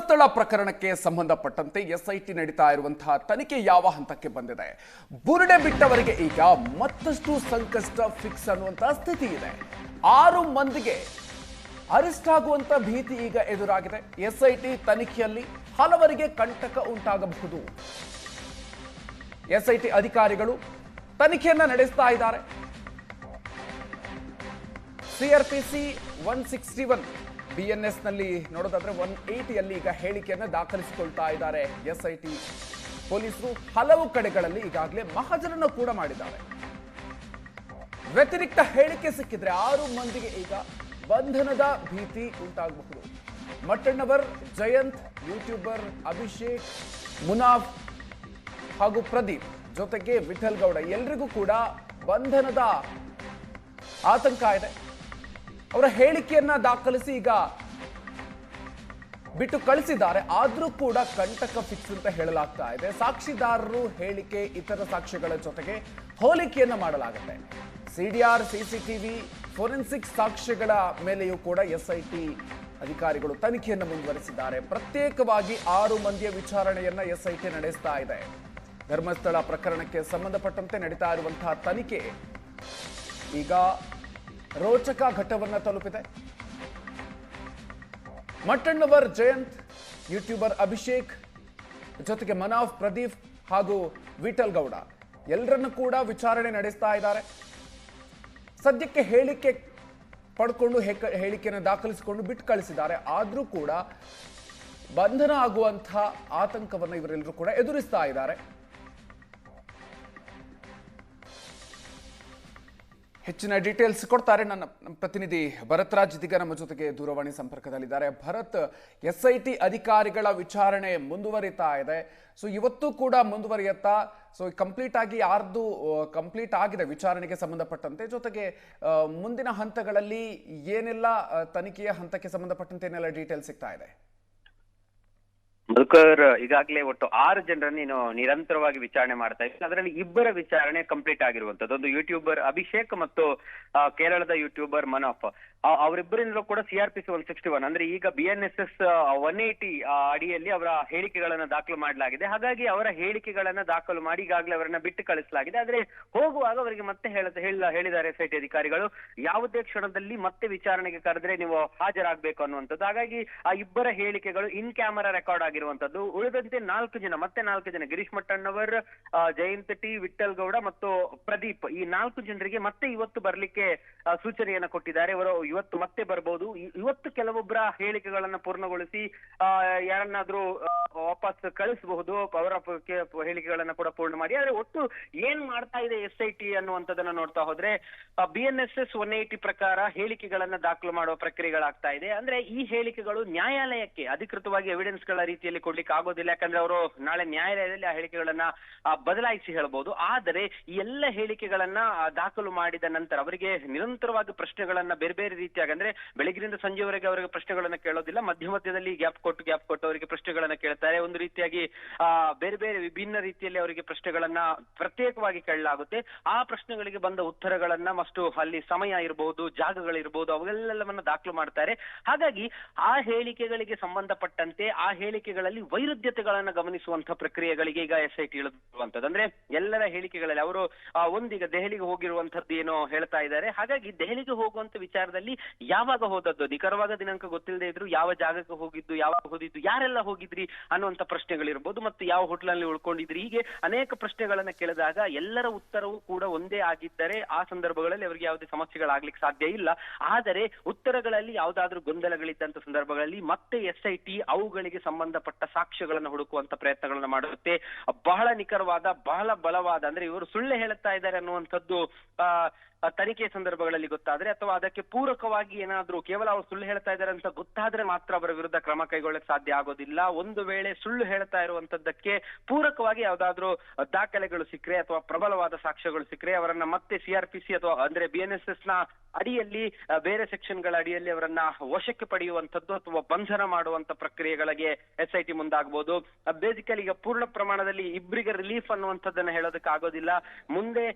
ಧರ್ಮಸ್ಥಳ ಪ್ರಕರಣಕ್ಕೆ ಸಂಬಂಧಪಟ್ಟಂತೆ ಎಸ್ಐಟಿ ನಡೀತಾ ಇರುವಂತಹ ತನಿಖೆ ಯಾವ ಹಂತಕ್ಕೆ ಬಂದಿದೆ? ಬುರುಡೆ ಬಿಟ್ಟವರಿಗೆ ಈಗ ಮತ್ತಷ್ಟು ಸಂಕಷ್ಟ ಫಿಕ್ಸ್ ಅನ್ನುವಂತಹ ಸ್ಥಿತಿ ಇದೆ. ಆರು ಮಂದಿಗೆ ಅರೆಸ್ಟ್ ಆಗುವಂತ ಭೀತಿ ಈಗ ಎದುರಾಗಿದೆ. ಎಸ್ಐಟಿ ತನಿಖೆಯಲ್ಲಿ ಹಲವರಿಗೆ ಕಂಟಕ ಉಂಟಾಗಬಹುದು. ಎಸ್ಐಟಿ ಅಧಿಕಾರಿಗಳು ತನಿಖೆಯನ್ನ ನಡೆಸ್ತಾ ಇದ್ದಾರೆ. ಸಿಆರ್ಪಿಸಿ ಒನ್ ಸಿಕ್ಸ್ಟಿ ಒನ್ ಬಿಎನ್ಎಸ್ನಲ್ಲಿ ನೋಡೋದಾದ್ರೆ ಒನ್ ಏಟಿಯಲ್ಲಿ ಈಗ ಹೇಳಿಕೆಯನ್ನು ದಾಖಲಿಸಿಕೊಳ್ತಾ ಇದ್ದಾರೆ ಎಸ್ ಐ ಟಿ ಪೊಲೀಸರು ಹಲವು ಕಡೆಗಳಲ್ಲಿ ಈಗಾಗಲೇ ಮಹಾಜನನ ಕೂಡ ಮಾಡಿದ್ದಾರೆ. ವ್ಯತಿರಿಕ್ತ ಹೇಳಿಕೆ ಸಿಕ್ಕಿದ್ರೆ ಆರು ಮಂದಿಗೆ ಈಗ ಬಂಧನದ ಭೀತಿ ಉಂಟಾಗಬಹುದು. ಮಟ್ಟಣ್ಣವರ್, ಜಯಂತ್, ಯೂಟ್ಯೂಬರ್ ಅಭಿಷೇಕ್, ಮುನಾಫ್ ಹಾಗೂ ಪ್ರದೀಪ್ ಜೊತೆಗೆ ವಿಠಲ್ ಗೌಡ ಎಲ್ರಿಗೂ ಕೂಡ ಬಂಧನದ ಆತಂಕ ಇದೆ. ಅವರ ಹೇಳಿಕೆಯನ್ನ ದಾಖಲಿಸಿ ಈಗ ಬಿಟ್ಟು ಕಳಿಸಿದ್ದಾರೆ. ಆದ್ರೂ ಕೂಡ ಕಂಟಕ ಫಿಕ್ಸ್ ಅಂತ ಹೇಳಲಾಗ್ತಾ ಇದೆ. ಸಾಕ್ಷಿದಾರರು ಹೇಳಿಕೆ, ಇತರ ಸಾಕ್ಷ್ಯಗಳ ಜೊತೆಗೆ ಹೋಲಿಕೆಯನ್ನ ಮಾಡಲಾಗುತ್ತೆ. ಸಿಡಿಆರ್ ಸಿಸಿಟಿವಿ ಫೋರೆನ್ಸಿಕ್ ಸಾಕ್ಷ್ಯಗಳ ಮೇಲೆಯೂ ಕೂಡ ಎಸ್ಐಟಿ ಅಧಿಕಾರಿಗಳು ತನಿಖೆಯನ್ನು ಮುಂದುವರೆಸಿದ್ದಾರೆ. ಪ್ರತ್ಯೇಕವಾಗಿ ಆರು ಮಂದಿಯ ವಿಚಾರಣೆಯನ್ನ ಎಸ್ಐಟಿ ನಡೆಸ್ತಾ ಇದೆ. ಧರ್ಮಸ್ಥಳ ಪ್ರಕರಣಕ್ಕೆ ಸಂಬಂಧಪಟ್ಟಂತೆ ನಡೀತಾ ಇರುವಂತಹ ತನಿಖೆ ಈಗ ರೋಚಕ ಘಟ್ಟವನ್ನ ತಲುಪಿದೆ. ಮಟ್ಟಣ್ಣವರ್ ಜಯಂತ್, ಯೂಟ್ಯೂಬರ್ ಅಭಿಷೇಕ್, ಜೊತೆಗೆ ಮನಾಫ್ ಪ್ರದೀಪ್ ಹಾಗೂ ವಿಠಲ್ ಗೌಡ ಎಲ್ಲರನ್ನು ಕೂಡ ವಿಚಾರಣೆ ನಡೆಸ್ತಾ ಇದ್ದಾರೆ. ಸದ್ಯಕ್ಕೆ ಹೇಳಿಕೆ ಪಡ್ಕೊಂಡು ಹೇಳಿಕೆಯನ್ನು ದಾಖಲಿಸಿಕೊಂಡು ಬಿಟ್ಟು ಕಳಿಸಿದ್ದಾರೆ. ಆದರೂ ಕೂಡ ಬಂಧನ ಆಗುವಂಥ ಆತಂಕವನ್ನು ಇವರೆಲ್ಲರೂ ಕೂಡ ಎದುರಿಸ್ತಾ ಇದ್ದಾರೆ. ಹೆಚ್ಚಿನ ಡೀಟೇಲ್ಸ್ ಕೊಡ್ತಾರೆ ನನ್ನ ಪ್ರತಿನಿಧಿ ಭರತ್ ರಾಜ್ ನಮ್ಮ ಜೊತೆಗೆ ದೂರವಾಣಿ ಸಂಪರ್ಕದಲ್ಲಿದ್ದಾರೆ. ಭರತ್ ಎಸ್ ಐ ಟಿ ಅಧಿಕಾರಿಗಳ ವಿಚಾರಣೆ ಮುಂದುವರಿತಾ ಇದೆ. ಸೊ ಇವತ್ತು ಕೂಡ ಮುಂದುವರಿಯುತ್ತಾ? ಸೊ ಕಂಪ್ಲೀಟ್ ಆಗಿ ಯಾರ್ದು ಕಂಪ್ಲೀಟ್ ಆಗಿದೆ ವಿಚಾರಣೆಗೆ ಸಂಬಂಧಪಟ್ಟಂತೆ? ಜೊತೆಗೆ ಮುಂದಿನ ಹಂತಗಳಲ್ಲಿ ಏನೆಲ್ಲ ತನಿಖೆಯ ಹಂತಕ್ಕೆ ಸಂಬಂಧಪಟ್ಟಂತೆ ಏನೆಲ್ಲ ಡೀಟೇಲ್ಸ್ ಸಿಗ್ತಾ ಇದೆ? ಮಧುಕರ್ ಈಗಾಗಲೇ ಒಟ್ಟು ಆರು ಜನರನ್ನು ನೀನು ನಿರಂತರವಾಗಿ ವಿಚಾರಣೆ ಮಾಡ್ತಾ ಇದ್ದೀನಿ ಅದರಲ್ಲಿ ಇಬ್ಬರ ವಿಚಾರಣೆ ಕಂಪ್ಲೀಟ್ ಆಗಿರುವಂತದ್ದು ಒಂದು ಯೂಟ್ಯೂಬರ್ ಅಭಿಷೇಕ್ ಮತ್ತು ಕೇರಳದ ಯೂಟ್ಯೂಬರ್ ಮನೋಫ್ ಅವರಿಬ್ಬರಿಂದಲೂ ಕೂಡ ಸಿಆರ್ಪಿಸಿ ಒನ್ ಸಿಕ್ಸ್ಟಿ ಒನ್ ಅಂದ್ರೆ ಈಗ B N S S one eighty ಅಡಿಯಲ್ಲಿ ಅವರ ಹೇಳಿಕೆಗಳನ್ನ ದಾಖಲು ಮಾಡಲಾಗಿದೆ. ಹಾಗಾಗಿ ಅವರ ಹೇಳಿಕೆಗಳನ್ನ ದಾಖಲು ಮಾಡಿ ಈಗಾಗಲೇ ಅವರನ್ನ ಬಿಟ್ಟು ಕಳಿಸಲಾಗಿದೆ. ಆದ್ರೆ ಹೋಗುವಾಗ ಅವರಿಗೆ ಮತ್ತೆ ಹೇಳ, ಹೇಳ- ಹೇಳಿದ್ದಾರೆ ಎಸ್ ಐ ಟಿ ಅಧಿಕಾರಿಗಳು. ಯಾವುದೇ ಕ್ಷಣದಲ್ಲಿ ಮತ್ತೆ ವಿಚಾರಣೆಗೆ ಕರೆದ್ರೆ ನೀವು ಹಾಜರಾಗಬೇಕು ಅನ್ನುವಂಥದ್ದು. ಹಾಗಾಗಿ ಆ ಇಬ್ಬರ ಹೇಳಿಕೆಗಳು ಇನ್ ಕ್ಯಾಮರಾ ರೆಕಾರ್ಡ್ ಆಗಿರುವಂತದ್ದು. ಉಳಿದಂತೆ ನಾಲ್ಕು ಜನ, ಮತ್ತೆ ನಾಲ್ಕು ಜನ. ಗಿರೀಶ್ ಮಟ್ಟಣ್ಣವರ್ ಜಯಂತ್ ಟಿ ವಿಠಲ್ ಗೌಡ ಮತ್ತು ಪ್ರದೀಪ್. ಈ ನಾಲ್ಕು ಜನರಿಗೆ ಮತ್ತೆ ಇವತ್ತು ಬರ್ಲಿಕ್ಕೆ ಸೂಚನೆಯನ್ನ ಕೊಟ್ಟಿದ್ದಾರೆ. ಇವರು ಇವತ್ತು ಮತ್ತೆ ಬರ್ಬೋದು. ಇವತ್ತು ಕೆಲವೊಬ್ಬರ ಹೇಳಿಕೆಗಳನ್ನ ಪೂರ್ಣಗೊಳಿಸಿ ಯಾರನ್ನಾದ್ರೂ ವಾಪಸ್ ಕಳಿಸಬಹುದು. ಅವರ ಹೇಳಿಕೆಗಳನ್ನ ಕೂಡ ಪೂರ್ಣ ಮಾಡಿ. ಆದ್ರೆ ಒಟ್ಟು ಏನ್ ಮಾಡ್ತಾ ಇದೆ ಎಸ್ ಐ ಟಿ ಅನ್ನುವಂಥದ್ದನ್ನ ನೋಡ್ತಾ ಹೋದ್ರೆ B N S S one eighty ಪ್ರಕಾರ ಹೇಳಿಕೆಗಳನ್ನ ದಾಖಲು ಮಾಡುವ ಪ್ರಕ್ರಿಯೆಗಳಾಗ್ತಾ ಇದೆ. ಅಂದ್ರೆ ಈ ಹೇಳಿಕೆಗಳು ನ್ಯಾಯಾಲಯಕ್ಕೆ, ಅಧಿಕೃತವಾಗಿ ಎವಿಡೆನ್ಸ್ಗಳ ರೀತಿಯಲ್ಲಿ ಕೊಡ್ಲಿಕ್ಕೆ ಆಗೋದಿಲ್ಲ. ಯಾಕಂದ್ರೆ ಅವರು ನಾಳೆ ನ್ಯಾಯಾಲಯದಲ್ಲಿ ಆ ಹೇಳಿಕೆಗಳನ್ನ ಬದಲಾಯಿಸಿ ಹೇಳಬಹುದು ಆದರೆ ಎಲ್ಲ ಹೇಳಿಕೆಗಳನ್ನ ದಾಖಲು ಮಾಡಿದ ನಂತರ ಅವರಿಗೆ ನಿರಂತರವಾಗಿ ಪ್ರಶ್ನೆಗಳನ್ನ ಬೇರೆ ಬೇರೆ ರೀತಿಯಾಗಿ, ಅಂದ್ರೆ ಬೆಳಗಿನಿಂದ ಸಂಜೆವರೆಗೆ ಅವರಿಗೆ ಪ್ರಶ್ನೆಗಳನ್ನ ಕೇಳೋದಿಲ್ಲ. ಮಧ್ಯ ಮಧ್ಯದಲ್ಲಿ ಗ್ಯಾಪ್ ಕೊಟ್ಟು ಗ್ಯಾಪ್ ಕೊಟ್ಟು ಅವರಿಗೆ ಪ್ರಶ್ನೆಗಳನ್ನ ಕೇಳ್ತಾರೆ. ಒಂದು ರೀತಿಯಾಗಿ ಬೇರೆ ಬೇರೆ ವಿಭಿನ್ನ ರೀತಿಯಲ್ಲಿ ಅವರಿಗೆ ಪ್ರಶ್ನೆಗಳನ್ನ ಪ್ರತ್ಯೇಕವಾಗಿ ಕೇಳಲಾಗುತ್ತೆ. ಆ ಪ್ರಶ್ನೆಗಳಿಗೆ ಬಂದ ಉತ್ತರಗಳನ್ನ ಮಷ್ಟು ಅಲ್ಲಿ ಸಮಯ ಇರಬಹುದು ಜಾಗಗಳಿರಬಹುದು ಅವೆಲ್ಲವನ್ನ ದಾಖಲು ಮಾಡ್ತಾರೆ. ಹಾಗಾಗಿ ಆ ಹೇಳಿಕೆಗಳಿಗೆ ಸಂಬಂಧಪಟ್ಟಂತೆ, ಆ ಹೇಳಿಕೆಗಳಲ್ಲಿ ವೈರುಧ್ಯತೆಗಳನ್ನ ಗಮನಿಸುವಂತಹ ಪ್ರಕ್ರಿಯೆಗಳಿಗೆ ಈಗ ಎಸ್ ಐ ಟಿ ಇಳಿದಿರುವಂತದ್ದು ಅಂದ್ರೆ ಎಲ್ಲರ ಹೇಳಿಕೆಗಳಲ್ಲಿ ಅವರು ಒಂದೀಗ ದೆಹಲಿಗೆ ಹೋಗಿರುವಂತದ್ದು ಏನೋ ಹೇಳ್ತಾ ಇದ್ದಾರೆ. ಹಾಗಾಗಿ ದೆಹಲಿಗೆ ಹೋಗುವಂತ ವಿಚಾರದಲ್ಲಿ ಯಾವಾಗ ಹೋದದ್ದು? ನಿಖರವಾದ ದಿನಾಂಕ ಗೊತ್ತಿಲ್ಲದೆ ಇದ್ರು ಯಾವ ಜಾಗಕ್ಕೆ ಹೋಗಿದ್ದು ಯಾವಾಗ ಹೋಗಿದ್ದು ಯಾರೆಲ್ಲ ಹೋಗಿದ್ರಿ ಅನ್ನುವಂತ ಪ್ರಶ್ನೆಗಳಿರ್ಬೋದು ಮತ್ತು ಯಾವ ಹೋಟ್ಲಲ್ಲಿ ಉಳ್ಕೊಂಡಿದ್ರಿ? ಹೀಗೆ ಅನೇಕ ಪ್ರಶ್ನೆಗಳನ್ನ ಕೇಳಿದಾಗ ಎಲ್ಲರ ಉತ್ತರವೂ ಕೂಡ ಒಂದೇ ಆಗಿದ್ದರೆ ಆ ಸಂದರ್ಭಗಳಲ್ಲಿ ಅವರಿಗೆ ಯಾವುದೇ ಸಮಸ್ಯೆಗಳಾಗ್ಲಿಕ್ಕೆ ಸಾಧ್ಯ ಇಲ್ಲ. ಆದರೆ ಉತ್ತರಗಳಲ್ಲಿ ಯಾವ್ದಾದ್ರೂ ಗೊಂದಲಗಳಿದ್ದಂತ ಸಂದರ್ಭಗಳಲ್ಲಿ ಮತ್ತೆ ಎಸ್ ಐ ಟಿ ಅವುಗಳಿಗೆ ಸಂಬಂಧಪಟ್ಟ ಸಾಕ್ಷ್ಯಗಳನ್ನ ಹುಡುಕುವಂತ ಪ್ರಯತ್ನಗಳನ್ನ ಮಾಡುತ್ತೆ. ಬಹಳ ನಿಖರವಾದ, ಬಹಳ ಬಲವಾದ, ಅಂದ್ರೆ ಇವರು ಸುಳ್ಳು ಹೇಳುತ್ತಾ ಇದ್ದಾರೆ ಅನ್ನುವಂಥದ್ದು ತನಿಖೆ ಸಂದರ್ಭಗಳಲ್ಲಿ ಗೊತ್ತಾದ್ರೆ ಅಥವಾ ಅದಕ್ಕೆ ಪೂರಕವಾಗಿ ಏನಾದ್ರೂ ಕೇವಲ ಅವ್ರು ಸುಳ್ಳು ಹೇಳ್ತಾ ಇದ್ದಾರೆ ಅಂತ ಗೊತ್ತಾದ್ರೆ ಮಾತ್ರ ಅವರ ವಿರುದ್ಧ ಕ್ರಮ ಕೈಗೊಳ್ಳಕ್ಕೆ ಸಾಧ್ಯ ಆಗೋದಿಲ್ಲ. ಒಂದು ವೇಳೆ ಸುಳ್ಳು ಹೇಳ್ತಾ ಇರುವಂತದ್ದಕ್ಕೆ ಪೂರಕವಾಗಿ ಯಾವ್ದಾದ್ರು ದಾಖಲೆಗಳು ಸಿಕ್ಕರೆ ಅಥವಾ ಪ್ರಬಲವಾದ ಸಾಕ್ಷ್ಯಗಳು ಸಿಕ್ಕರೆ ಅವರನ್ನ ಮತ್ತೆ ಸಿಆರ್ಪಿಸಿ ಅಥವಾ ಅಂದ್ರೆ ಬಿ ಎನ್ ಎಸ್ ಎಸ್ನ ಅಡಿಯಲ್ಲಿ ಬೇರೆ ಸೆಕ್ಷನ್ಗಳ ಅಡಿಯಲ್ಲಿ ಅವರನ್ನ ವಶಕ್ಕೆ ಪಡೆಯುವಂತದ್ದು ಅಥವಾ ಬಂಧನ ಮಾಡುವಂತ ಪ್ರಕ್ರಿಯೆಗಳಿಗೆ ಎಸ್ ಐ ಟಿ ಮುಂದಾಗಬಹುದು ಬೇಸಿಕಲಿ ಈಗ ಪೂರ್ಣ ಪ್ರಮಾಣದಲ್ಲಿ ಇಬ್ಬರಿಗೆ ರಿಲೀಫ್ ಅನ್ನುವಂಥದ್ದನ್ನ ಹೇಳೋದಕ್ಕೆ ಆಗೋದಿಲ್ಲ ಮುಂದೆ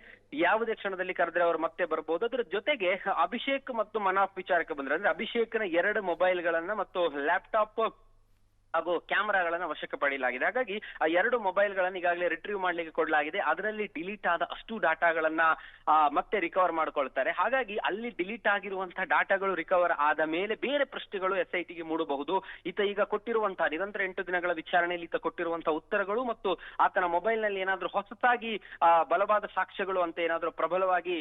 ಯಾವುದೇ ಕ್ಷಣದಲ್ಲಿ ಕರೆದ್ರೆ ಅವರು ಮತ್ತೆ ಬರ್ಬೋದು. ಅದ್ರ ಜೊತೆಗೆ ಅಭಿಷೇಕ್ ಮತ್ತು ಮನಾಫ್ ವಿಚಾರಕ್ಕೆ ಬಂದ್ರೆ ಅಂದ್ರೆ ಅಭಿಷೇಕ್ನ ಎರಡು ಮೊಬೈಲ್ಗಳನ್ನ ಮತ್ತು ಲ್ಯಾಪ್ಟಾಪ್ ಹಾಗೂ ಕ್ಯಾಮೆರಾಗಳನ್ನು ವಶಕ್ಕೆ ಪಡೆಯಲಾಗಿದೆ ಹಾಗಾಗಿ ಆ ಎರಡು ಮೊಬೈಲ್ಗಳನ್ನು ಈಗಾಗಲೇ ರಿಟ್ರೀವ್ ಮಾಡ್ಲಿಕ್ಕೆ ಕೊಡಲಾಗಿದೆ. ಅದರಲ್ಲಿ ಡಿಲೀಟ್ ಆದ ಅಷ್ಟು ಡಾಟಾಗಳನ್ನ ಮತ್ತೆ ರಿಕವರ್ ಮಾಡ್ಕೊಳ್ತಾರೆ. ಹಾಗಾಗಿ ಅಲ್ಲಿ ಡಿಲೀಟ್ ಆಗಿರುವಂತಹ ಡಾಟಾಗಳು ರಿಕವರ್ ಆದ ಮೇಲೆ ಬೇರೆ ಪ್ರಶ್ನೆಗಳು ಎಸ್ ಐ ಟಿಗೆ ಮೂಡಬಹುದು. ಈತ ಈಗ ಕೊಟ್ಟಿರುವಂತಹ ನಿರಂತರ ಎಂಟು ದಿನಗಳ ವಿಚಾರಣೆಯಲ್ಲಿ ಈತ ಕೊಟ್ಟಿರುವಂತಹ ಉತ್ತರಗಳು ಮತ್ತು ಆತನ ಮೊಬೈಲ್ನಲ್ಲಿ ಏನಾದ್ರೂ ಹೊಸತಾಗಿ ಬಲವಾದ ಸಾಕ್ಷ್ಯಗಳು ಅಂತ ಏನಾದ್ರೂ ಪ್ರಬಲವಾಗಿ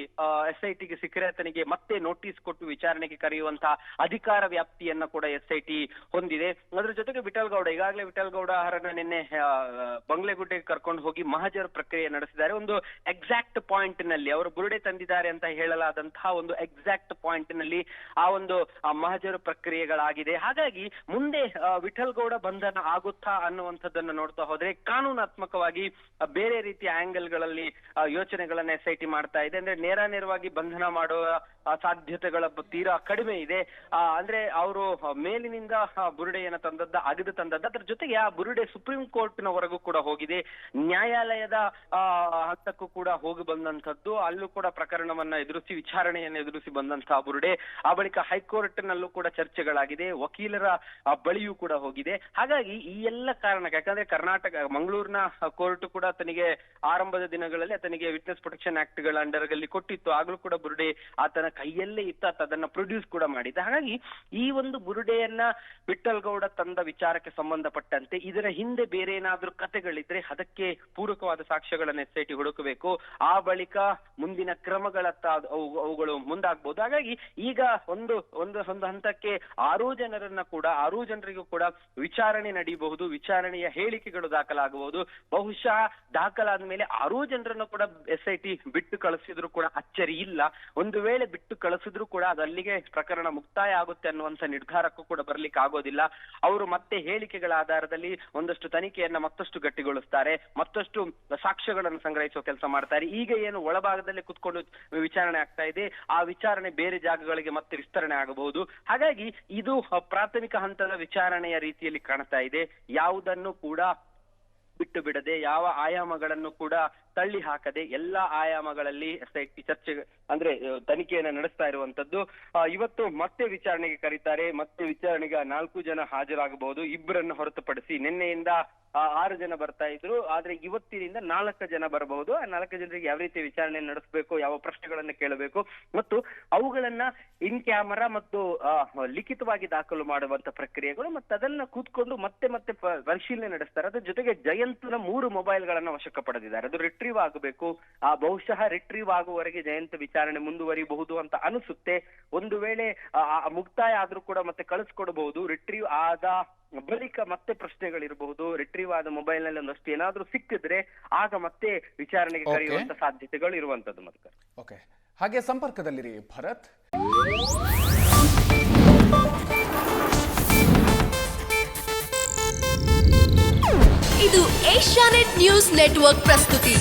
ಎಸ್ ಐ ಟಿಗೆ ಸಿಕ್ಕರೆ ಆತನಿಗೆ ಮತ್ತೆ ನೋಟಿಸ್ ಕೊಟ್ಟು ವಿಚಾರಣೆಗೆ ಕರೆಯುವಂತಹ ಅಧಿಕಾರ ವ್ಯಾಪ್ತಿಯನ್ನ ಕೂಡ ಎಸ್ ಐ ಟಿ ಹೊಂದಿದೆ. ಅದ್ರ ಜೊತೆಗೆ ವಿಠಲ್ ಗೌಡ ಈಗಾಗಲೇ ವಿಠಲ್ ಗೌಡ ಅವರನ್ನ ನಿನ್ನೆ ಬಂಗ್ಲೆಗುಡ್ಡೆಗೆ ಕರ್ಕೊಂಡು ಹೋಗಿ ಮಹಜರ್ ಪ್ರಕ್ರಿಯೆ ನಡೆಸಿದ್ದಾರೆ. ಒಂದು ಎಕ್ಸಾಕ್ಟ್ ಪಾಯಿಂಟ್ನಲ್ಲಿ ಅವರು ಬುರುಡೆ ತಂದಿದ್ದಾರೆ ಅಂತ ಹೇಳಲಾದಂತಹ ಒಂದು ಎಕ್ಸಾಕ್ಟ್ ಪಾಯಿಂಟ್ನಲ್ಲಿ ಆ ಒಂದು ಮಹಜರು ಪ್ರಕ್ರಿಯೆಗಳಾಗಿದೆ. ಹಾಗಾಗಿ ಮುಂದೆ ಆ, ವಿಠಲ್ ಗೌಡ ಬಂಧನ ಆಗುತ್ತಾ ಅನ್ನುವಂಥದ್ದನ್ನ ನೋಡ್ತಾ ಹೋದ್ರೆ ಕಾನೂನಾತ್ಮಕವಾಗಿ ಬೇರೆ ರೀತಿಯ ಆಂಗಲ್ಗಳಲ್ಲಿ ಯೋಚನೆಗಳನ್ನ ಎಸ್ ಐ ಟಿ ಮಾಡ್ತಾ ಇದೆ. ಅಂದ್ರೆ ನೇರ ನೇರವಾಗಿ ಬಂಧನ ಮಾಡುವ ಸಾಧ್ಯತೆಗಳ ತೀರಾ ಕಡಿಮೆ ಇದೆ. ಅಂದ್ರೆ ಅವರು ಮೇಲಿನಿಂದ ಬುರುಡೆಯನ್ನು ತಂದದ್ದ, ಅಗದು ತಂದದ್ದ, ಅದ್ರ ಜೊತೆಗೆ ಆ ಬುರುಡೆ ಸುಪ್ರೀಂ ಕೋರ್ಟ್ ನವರೆಗೂ ಕೂಡ ಹೋಗಿದೆ. ನ್ಯಾಯಾಲಯದ ಹಂತಕ್ಕೂ ಕೂಡ ಹೋಗಿ ಬಂದಂತದ್ದು ಅಲ್ಲೂ ಕೂಡ ಪ್ರಕರಣವನ್ನ ಎದುರಿಸಿ, ವಿಚಾರಣೆಯನ್ನು ಎದುರಿಸಿ ಬಂದಂತಹ ಬುರುಡೆ. ಆ ಬಳಿಕ ಹೈಕೋರ್ಟ್ ನಲ್ಲೂ ಕೂಡ ಚರ್ಚೆಗಳಾಗಿದೆ. ವಕೀಲರ ಬಳಿಯೂ ಕೂಡ ಹೋಗಿದೆ. ಹಾಗಾಗಿ ಈ ಎಲ್ಲ ಕಾರಣಕ್ಕೆ, ಯಾಕಂದ್ರೆ ಕರ್ನಾಟಕ, ಮಂಗಳೂರಿನ ಕೋರ್ಟ್ ಕೂಡ ತನಗೆ ಆರಂಭದ ದಿನಗಳಲ್ಲಿ ತನಗೆ ವಿಟ್ನೆಸ್ ಪ್ರೊಟೆಕ್ಷನ್ ಆಕ್ಟ್ಗಳ ಅಂಡರ್ ಅಲ್ಲಿ ಕೊಟ್ಟಿತ್ತು. ಆಗ್ಲೂ ಕೂಡ ಬುರುಡೆ ಆತನ ಕೈಯಲ್ಲೇ ಇತ್ತ ಅದನ್ನ ಪ್ರೊಡ್ಯೂಸ್ ಕೂಡ ಮಾಡಿದ್ದ. ಹಾಗಾಗಿ ಈ ಒಂದು ಬುರುಡೆಯನ್ನ ವಿಠಲ್ ಗೌಡ ತಂದ ವಿಚಾರಕ್ಕೆ ಸಂಬಂಧಪಟ್ಟಂತೆ ಇದರ ಹಿಂದೆ ಬೇರೆ ಏನಾದ್ರೂ ಕಥೆಗಳಿದ್ರೆ ಅದಕ್ಕೆ ಪೂರಕವಾದ ಸಾಕ್ಷ್ಯಗಳನ್ನ ಎಸ್ ಐ ಟಿ ಹುಡುಕಬೇಕು. ಆ ಬಳಿಕ ಮುಂದಿನ ಕ್ರಮಗಳತ್ತ ಅವುಗಳು ಮುಂದಾಗ್ಬೋದು. ಹಾಗಾಗಿ ಈಗ ಒಂದು ಒಂದು ಒಂದು ಹಂತಕ್ಕೆ ಆರೂ ಜನರನ್ನ ಕೂಡ, ಆರೂ ಜನರಿಗೂ ಕೂಡ ವಿಚಾರಣೆ ನಡೆಯಬಹುದು ವಿಚಾರಣೆಯ ಹೇಳಿಕೆಗಳು ದಾಖಲಾಗಬಹುದು. ಬಹುಶಃ ದಾಖಲಾದ ಮೇಲೆ ಆರೂ ಜನರನ್ನು ಕೂಡ ಎಸ್ ಐ ಟಿ ಬಿಟ್ಟು ಕಳಿಸಿದ್ರು ಕೂಡ ಅಚ್ಚರಿ ಇಲ್ಲ. ಒಂದು ವೇಳೆ ಬಿಟ್ಟು ಕಳಿಸಿದ್ರು ಕೂಡ ಅದು ಅಲ್ಲಿಗೆ ಪ್ರಕರಣ ಮುಕ್ತಾಯ ಆಗುತ್ತೆ ಅನ್ನುವಂತ ನಿರ್ಧಾರಕ್ಕೂ ಕೂಡ ಬರ್ಲಿಕ್ಕೆ ಆಗೋದಿಲ್ಲ. ಅವರು ಮತ್ತೆ ಹೇಳಿಕೆಗಳ ಆಧಾರದಲ್ಲಿ ಒಂದಷ್ಟು ತನಿಖೆಯನ್ನ ಮತ್ತಷ್ಟು ಗಟ್ಟಿಗೊಳಿಸ್ತಾರೆ, ಮತ್ತಷ್ಟು ಸಾಕ್ಷ್ಯಗಳನ್ನು ಸಂಗ್ರಹಿಸುವ ಕೆಲಸ ಮಾಡ್ತಾರೆ. ಈಗ ಏನು ಒಳಭಾಗದಲ್ಲಿ ಕುತ್ಕೊಂಡು ವಿಚಾರಣೆ ಆಗ್ತಾ ಇದೆ, ಆ ವಿಚಾರಣೆ ಬೇರೆ ಜಾಗಗಳಿಗೆ ಮತ್ತೆ ವಿಸ್ತರಣೆ ಆಗಬಹುದು. ಹಾಗಾಗಿ ಇದು ಪ್ರಾಥಮಿಕ ಹಂತದ ವಿಚಾರಣೆಯ ರೀತಿಯಲ್ಲಿ ಕಾಣ್ತಾ ಇದೆ. ಯಾವುದನ್ನು ಕೂಡ ಬಿಟ್ಟು ಬಿಡದೆ ಯಾವ ಆಯಾಮಗಳನ್ನು ಕೂಡ ತಳ್ಳಿ ಹಾಕದೆ ಎಲ್ಲಾ ಆಯಾಮಗಳಲ್ಲಿ ಚರ್ಚೆ ಅಂದ್ರೆ ತನಿಖೆಯನ್ನು ನಡೆಸ್ತಾ ಇರುವಂತದ್ದು. ಇವತ್ತು ಮತ್ತೆ ವಿಚಾರಣೆಗೆ ಕರೀತಾರೆ. ಮತ್ತೆ ವಿಚಾರಣೆಗೆ ನಾಲ್ಕು ಜನ ಹಾಜರಾಗಬಹುದು. ಇಬ್ಬರನ್ನು ಹೊರತುಪಡಿಸಿ ನಿನ್ನೆಯಿಂದ ಆರು ಜನ ಬರ್ತಾ ಇದ್ರು. ಆದ್ರೆ ಇವತ್ತಿನಿಂದ ನಾಲ್ಕು ಜನ ಬರಬಹುದು. ಆ ನಾಲ್ಕು ಜನರಿಗೆ ಯಾವ ರೀತಿ ವಿಚಾರಣೆ ನಡೆಸಬೇಕು, ಯಾವ ಪ್ರಶ್ನೆಗಳನ್ನ ಕೇಳಬೇಕು ಮತ್ತು ಅವುಗಳನ್ನ ಇನ್ ಕ್ಯಾಮರಾ ಮತ್ತು ಲಿಖಿತವಾಗಿ ದಾಖಲು ಮಾಡುವಂತ ಪ್ರಕ್ರಿಯೆಗಳು ಮತ್ತೆ ಅದನ್ನ ಕೂತ್ಕೊಂಡು ಮತ್ತೆ ಮತ್ತೆ ಪರಿಶೀಲನೆ ನಡೆಸ್ತಾರೆ. ಅದ್ರ ಜೊತೆಗೆ ಜಯಂತ್ನ ಮೂರು ಮೊಬೈಲ್ ಗಳನ್ನ ವಶಕ್ಕೆ ಪಡೆದಿದ್ದಾರೆ. ಅದು ರಿಟ್ರೀವ್ ಆಗಬೇಕು. ಆ, ಬಹುಶಃ ರಿಟ್ರೀವ್ ಆಗುವವರೆಗೆ ಜಯಂತ್ ವಿಚಾರಣೆ ಮುಂದುವರಿಬಹುದು ಅಂತ ಅನಿಸುತ್ತೆ. ಒಂದು ವೇಳೆ ಮುಕ್ತಾಯ ಆದ್ರೂ ಕೂಡ ಮತ್ತೆ ಕಳಿಸ್ಕೊಡಬಹುದು. ರಿಟ್ರೀವ್ ಆದ ಬಳಿಕ ಮತ್ತೆ ಪ್ರಶ್ನೆಗಳಿರಬಹುದು ರಿಟ್ರೀವ್ ಆದ ಮೊಬೈಲ್ನಲ್ಲಿ ಒಂದಷ್ಟು ಏನಾದ್ರೂ ಸಿಕ್ಕಿದ್ರೆ ಆಗ ಮತ್ತೆ ವಿಚಾರಣೆಗೆ. ಕರೆಯುವಂತ ಸಾಧ್ಯತೆಗಳು ಇರುವಂತದ್ದು ಮತ್ತೆ ಓಕೆ ಹಾಗೆ ಸಂಪರ್ಕದಲ್ಲಿರಿ ಭರತ್. ಇದು ಏಷ್ಯಾನೆಟ್ ನ್ಯೂಸ್ ನೆಟ್ವರ್ಕ್ ಪ್ರಸ್ತುತಿ.